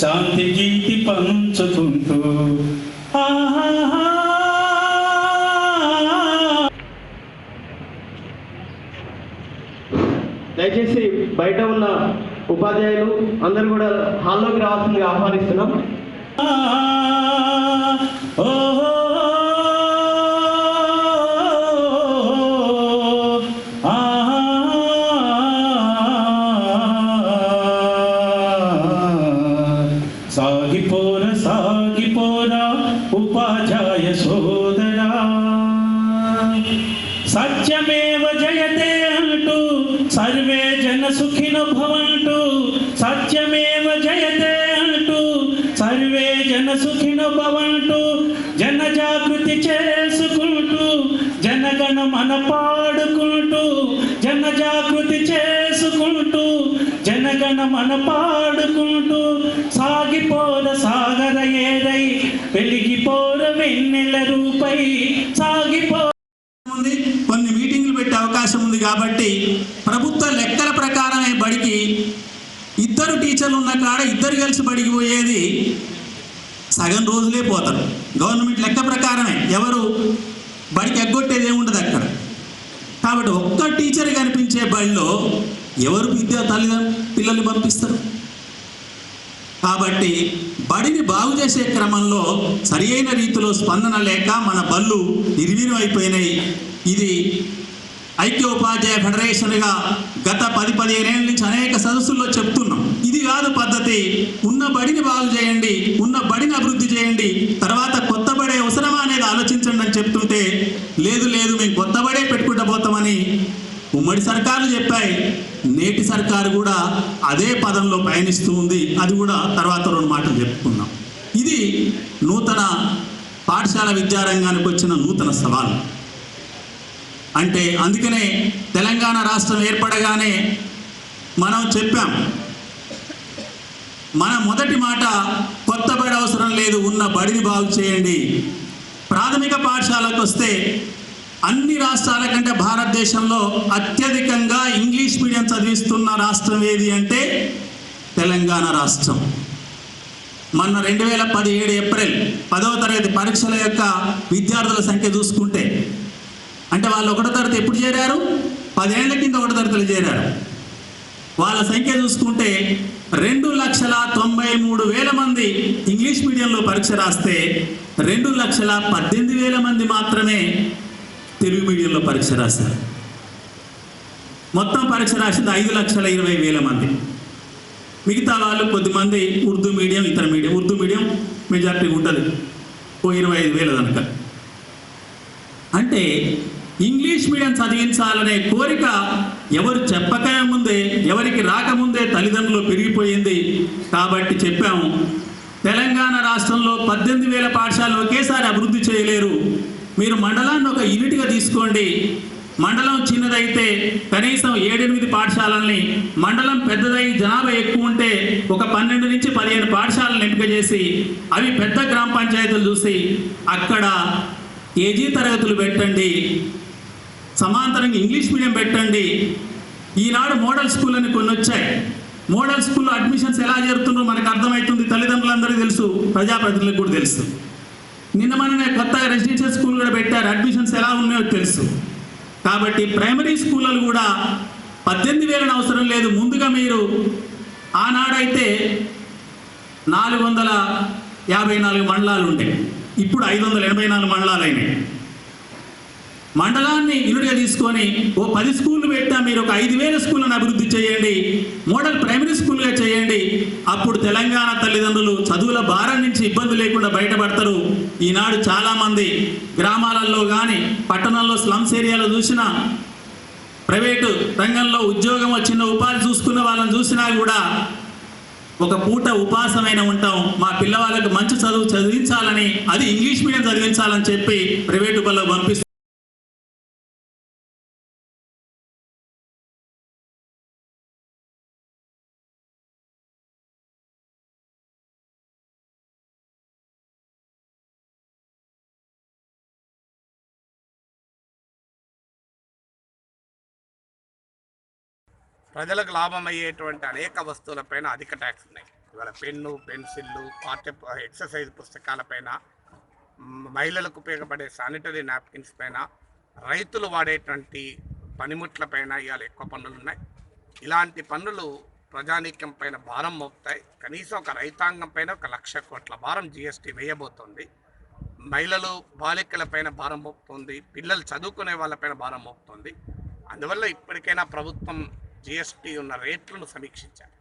శాంతి గీతి ఆహాహా. దయచేసి బయట ఉన్న ఉపాధ్యాయులు అందరూ కూడా హాల్లోకి రావాల్సిందిగా ఆహ్వానిస్తున్నాం. ఉపాధ్యాయ సోదరా. సత్యమేవ జయతే అంటూ సర్వే జన సుఖినో భవంతు సత్యమేవ జయతే అంటూ సర్వే జన సుఖినో భవంతు జన జాగృతి చేసుకుంటూ జనగణ మన పాడుకుంటూ అవకాశం ఉంది కాబట్టి ప్రభుత్వ లెక్కల ప్రకారమే బడికి ఇద్దరు టీచర్లు ఉన్న కాడ ఇద్దరు కలిసి బడికి పోయేది సగం రోజులే పోతారు గవర్నమెంట్ లెక్క ప్రకారమే. ఎవరు బడికి ఎగ్గొట్టేది ఏముండదు అక్కడ. కాబట్టి ఒక్క టీచర్ కనిపించే బడిలో ఎవరు విద్యా తల్లిదండ్రులు పిల్లల్ని పంపిస్తారు? కాబట్టి బడిని బాగు చేసే క్రమంలో సరి అయిన రీతిలో స్పందన లేక మన బళ్ళు నిర్వీర్యం అయిపోయినాయి. ఇది ఐక్యోపాధ్యాయ ఫెడరేషన్గా గత పది పదిహేనేళ్ళ నుంచి అనేక సదస్సుల్లో చెప్తున్నాం. ఇది కాదు పద్ధతి. ఉన్న బడిని బాగు చేయండి ఉన్న బడిని అభివృద్ధి చేయండి తర్వాత కొత్త బడే అవసరమా అనేది ఆలోచించండి అని చెప్తుంటే లేదు లేదు మేము కొత్త బడే పెట్టుకుంటూ పోతామని ఉమ్మడి సర్కారు చెప్పాయి. నేటి సర్కారు కూడా అదే పదంలో పయనిస్తూ ఉంది. అది కూడా తర్వాత రెండు మాటలు చెప్పుకున్నాం. ఇది నూతన పాఠశాల విద్యారంగానికి వచ్చిన నూతన సవాలు. అంటే అందుకనే తెలంగాణ రాష్ట్రం ఏర్పడగానే మనం చెప్పాం మన మొదటి మాట కొత్త బడి అవసరం లేదు ఉన్న బడిని బాగు చేయండి. ప్రాథమిక పాఠశాలకు వస్తే అన్ని రాష్ట్రాల కంటే భారతదేశంలో అత్యధికంగా ఇంగ్లీష్ మీడియం చదివిస్తున్న రాష్ట్రం ఏది అంటే తెలంగాణ రాష్ట్రం. మొన్న రెండు వేల పదిహేడు ఏప్రిల్ పదవ తరగతి పరీక్షల యొక్క విద్యార్థుల సంఖ్య చూసుకుంటే అంటే వాళ్ళు ఒకటో తరగతి ఎప్పుడు చేరారు? పదేళ్ళ కింద ఒకటో తరగతిలో చేరారు. వాళ్ళ సంఖ్య చూసుకుంటే రెండు లక్షల తొంభై మూడు వేల మంది ఇంగ్లీష్ మీడియంలో పరీక్ష రాస్తే రెండు లక్షల పద్దెనిమిది వేల మంది మాత్రమే తెలుగు మీడియంలో పరీక్ష రాశారు. మొత్తం పరీక్ష రాసింది ఐదు లక్షల ఇరవై వేల మంది. మిగతా వాళ్ళు కొద్దిమంది ఉర్దూ మీడియం ఇతర మీడియం. ఉర్దూ మీడియం మెజారిటీ ఉంటుంది. ఓ ఇరవై ఐదు వేల కనుక. అంటే ఇంగ్లీష్ మీడియం చదివించాలనే కోరిక ఎవరు చెప్పక ముందే ఎవరికి రాకముందే తల్లిదండ్రులు పెరిగిపోయింది కాబట్టి చెప్పాము. తెలంగాణ రాష్ట్రంలో పద్దెనిమిది వేల పాఠశాలలు ఒకేసారి అభివృద్ధి చేయలేరు. మీరు మండలాన్ని ఒక యూనిట్గా తీసుకోండి. మండలం చిన్నదైతే కనీసం ఏడెనిమిది పాఠశాలల్ని మండలం పెద్దదై జనాభా ఎక్కువ ఉంటే ఒక పన్నెండు నుంచి పదిహేను పాఠశాలను ఎంపిక చేసి అవి పెద్ద గ్రామ పంచాయతీలు చూసి అక్కడ కేజీ తరగతులు పెట్టండి. సమాంతరంగా ఇంగ్లీష్ మీడియం పెట్టండి. ఈనాడు మోడల్ స్కూల్ అని కొన్ని వచ్చాయి మోడల్ స్కూల్లో అడ్మిషన్స్ ఎలా జరుగుతుందో మనకు అర్థమవుతుంది తల్లిదండ్రులందరికీ తెలుసు ప్రజాప్రతినిధులకు కూడా తెలుసు. నిన్న మననే కొత్తగా రెసిడెన్షియల్ స్కూల్ కూడా పెట్టారు. అడ్మిషన్స్ ఎలా ఉన్నాయో తెలుసు. కాబట్టి ప్రైమరీ స్కూళ్ళలు కూడా పద్దెనిమిది వేలని అవసరం లేదు. ముందుగా మీరు ఆనాడైతే నాలుగు వందల యాభై నాలుగు మండలాలు ఉండే. ఇప్పుడు ఐదు వందల ఎనభై నాలుగు మండలాలు అయినాయి. మండలాన్ని యూనిట్గా తీసుకొని ఓ పది స్కూళ్ళు పెట్టా మీరు ఒక ఐదు వేల స్కూళ్ళను అభివృద్ధి చేయండి. మోడల్ ప్రైమరీ స్కూల్గా చేయండి. అప్పుడు తెలంగాణ తల్లిదండ్రులు చదువుల భారం నుంచి ఇబ్బంది లేకుండా బయటపడతారు. ఈనాడు చాలామంది గ్రామాలలో కానీ పట్టణంలో స్లమ్స్ ఏరియాలో చూసినా ప్రైవేటు రంగంలో ఉద్యోగం వచ్చిన ఉపాధి చూసుకున్న వాళ్ళని చూసినా కూడా ఒక పూట ఉపాసమైన ఉంటాం. మా పిల్లవాళ్ళకి మంచి చదువు చదివించాలని అది ఇంగ్లీష్ మీడియం చదివించాలని చెప్పి ప్రైవేటు బల్లో పంపిస్తారు ప్రజలకు లాభం అయ్యేటువంటి అనేక వస్తువులపైన అధిక ట్యాక్స్ ఉన్నాయి. ఇవాళ పెన్ను పెన్సిళ్ళు పాఠ్య ఎక్సర్సైజ్ పుస్తకాలపైన మహిళలకు ఉపయోగపడే శానిటరీ నాప్కిన్స్ పైన రైతులు వాడేటువంటి పనిముట్ల పైన ఇవాళ ఎక్కువ పన్నులు ఉన్నాయి. ఇలాంటి పన్నులు ప్రజానీక్యం పైన భారం మోపుతాయి. కనీసం ఒక రైతాంగం పైన ఒక లక్ష కోట్ల భారం జిఎస్టీ వేయబోతోంది. మహిళలు బాలికల పైన భారం మోపుతుంది. పిల్లలు చదువుకునే వాళ్ళపైన భారం మోపుతుంది. అందువల్ల ఇప్పటికైనా ప్రభుత్వం జిఎస్టీ ఉన్న రేట్లను సమీక్షించాలి.